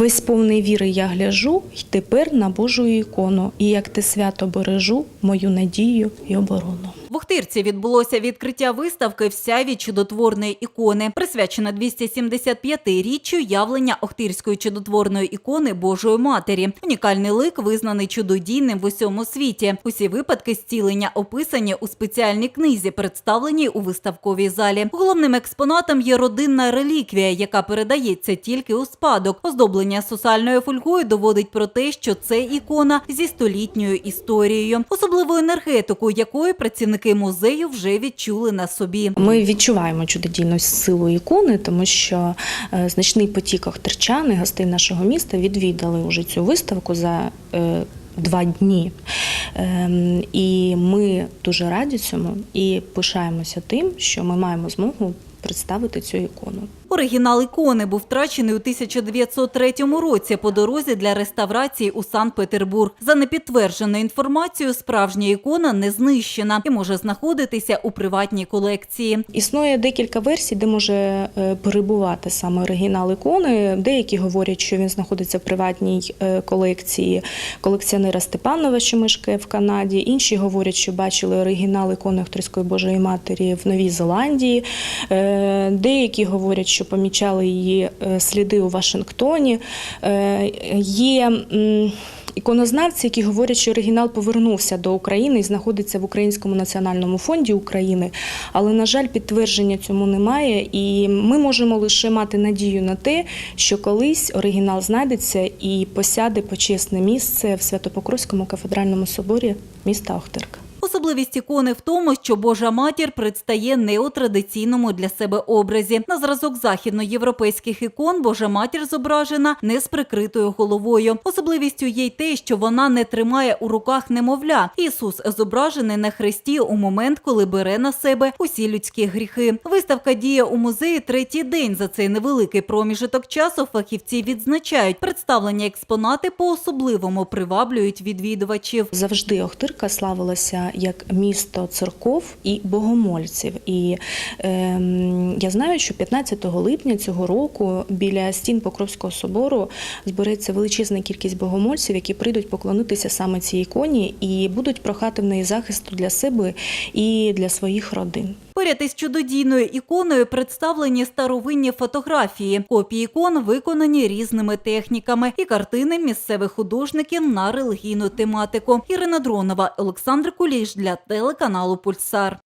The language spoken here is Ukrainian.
Весь повний віри я гляжу, й тепер на Божу ікону, і як ти свято бережу, мою надію і оборону. В Охтирці відбулося відкриття виставки в сяві чудотворної ікони, присвячена 275-річчю явлення Охтирської чудотворної ікони Божої Матері. Унікальний лик визнаний чудодійним в усьому світі. Усі випадки зцілення описані у спеціальній книзі, представленій у виставковій залі. Головним експонатом є родинна реліквія, яка передається тільки у спадок. Оздоблення сусальною фольгою доводить про те, що це ікона зі столітньою історією, особливу енергетику, якої працівники музею вже відчули на собі. Ми відчуваємо чудодійну силу ікони, тому що е, значний потік охтерчан і гостей нашого міста відвідали уже цю виставку за е, два дні. Ем, І ми дуже раді цьому і пишаємося тим, що ми маємо змогу представити цю ікону. Оригінал ікони був втрачений у 1903 році по дорозі для реставрації у Санкт-Петербург. За непідтвердженою інформацією, справжня ікона не знищена і може знаходитися у приватній колекції. Існує декілька версій, де може е, перебувати саме оригінал ікони. Деякі говорять, що він знаходиться в приватній е, колекції колекціонера Степанова, що мешкає в Канаді. Інші говорять, що бачили оригінал ікони Христської Божої Матері в Новій Зеландії. Е, Деякі говорять, що помічали її е, сліди у Вашингтоні. Е, Є іконознавці, які говорять, що оригінал повернувся до України і знаходиться в Українському національному фонді України. Але, на жаль, підтвердження цьому немає, і ми можемо лише мати надію на те, що колись оригінал знайдеться і посяде почесне місце в Святопокровському кафедральному соборі міста Охтирка. Особливість ікони в тому, що Божа матір предстає не у традиційному для себе образі. На зразок західноєвропейських ікон Божа матір зображена не з прикритою головою. Особливістю є й те, що вона не тримає у руках немовля. Ісус зображений на хресті у момент, коли бере на себе усі людські гріхи. Виставка діє у музеї третій день. За цей невеликий проміжок часу фахівці відзначають, представлені експонати по особливому приваблюють відвідувачів. Завжди Охтирка славилася як місто церков і богомольців. І е, я знаю, що 15 липня цього року біля стін Покровського собору збереться величезна кількість богомольців, які прийдуть поклонитися саме цій іконі і будуть прохати в неї захисту для себе і для своїх родин. Поряд із чудодійною іконою представлені старовинні фотографії. Копії ікон виконані різними техніками і картини місцевих художників на релігійну тематику. Ірина Дронова, Олександр Куліш для телеканалу Пульсар.